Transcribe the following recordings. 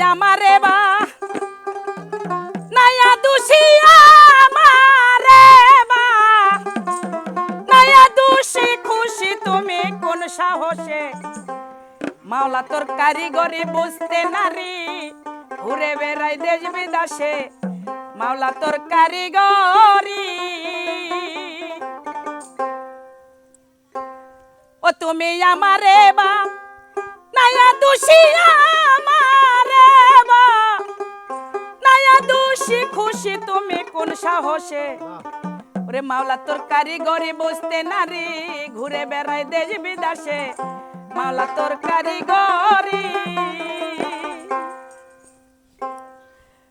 আমারে বা। নায়া দোষী আমারে বা। নায়া দোষী খুশি তুমি কোন সাহসে? মাওলা তোর কারিগরি বুঝতে নারী, ঘুরে বেড়াই দেশ বিদেশে। মাওলা তোর কারিগরি। ও তুমি আমারে বা। নায়া দোষী আমারে খুশি তুমি কোন সাহসে? ওরে মাওলা, তোর কারিগরি বুঝতে নারী ঘুরে বেড়াই দেশ বিদেশে। মাওলা, তোর কারিগরি।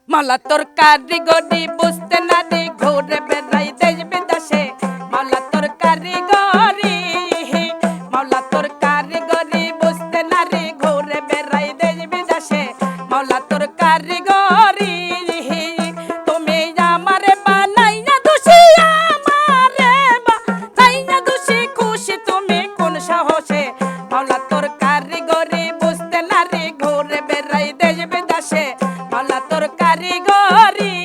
মাওলা, তোর কারিগরি বুঝতে নারী ঘুরে বেড়াই দেশ বিদেশে। মাওলা, তোর কারিগরি। বিদেশে মাওলা তোর কারিগরি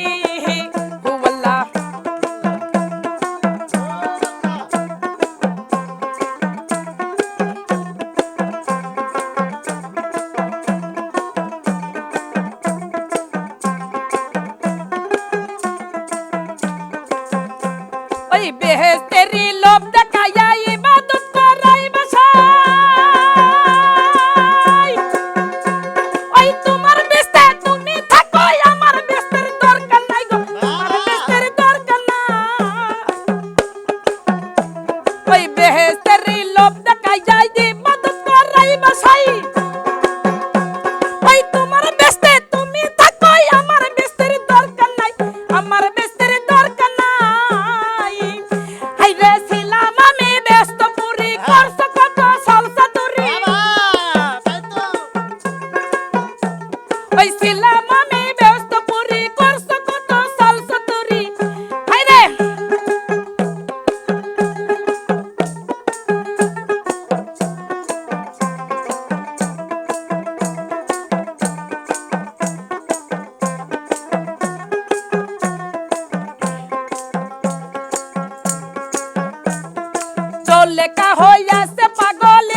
হু আল্লাহ ছিলাম আমি ব্যস্ত পুরি করছ কত সালসা তুরি হাই রে চলেকা হইয়াছে পাগল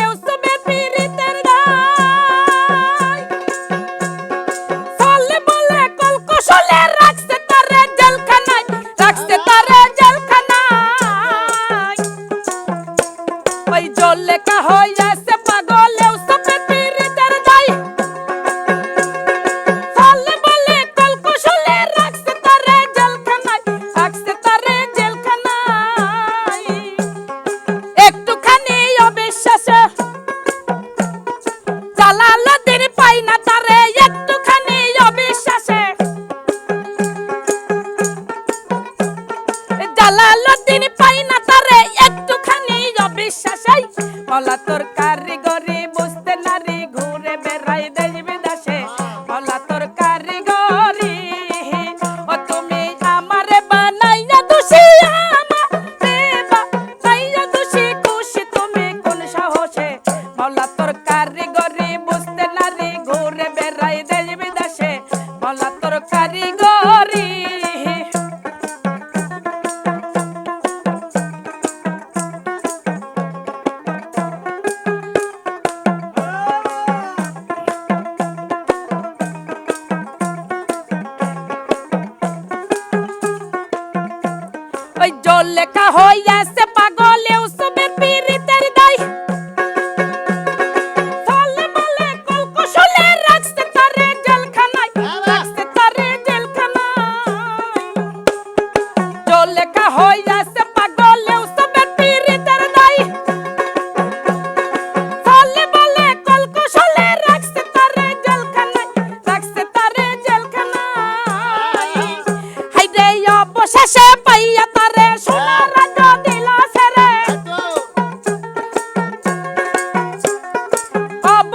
জালালুদ্দিন পাই না তারে একটুখানি অবিশ্বাসাই। বলা তোর কারিগরি বুঝতে নারী ঘুরে বেড়াই দেশ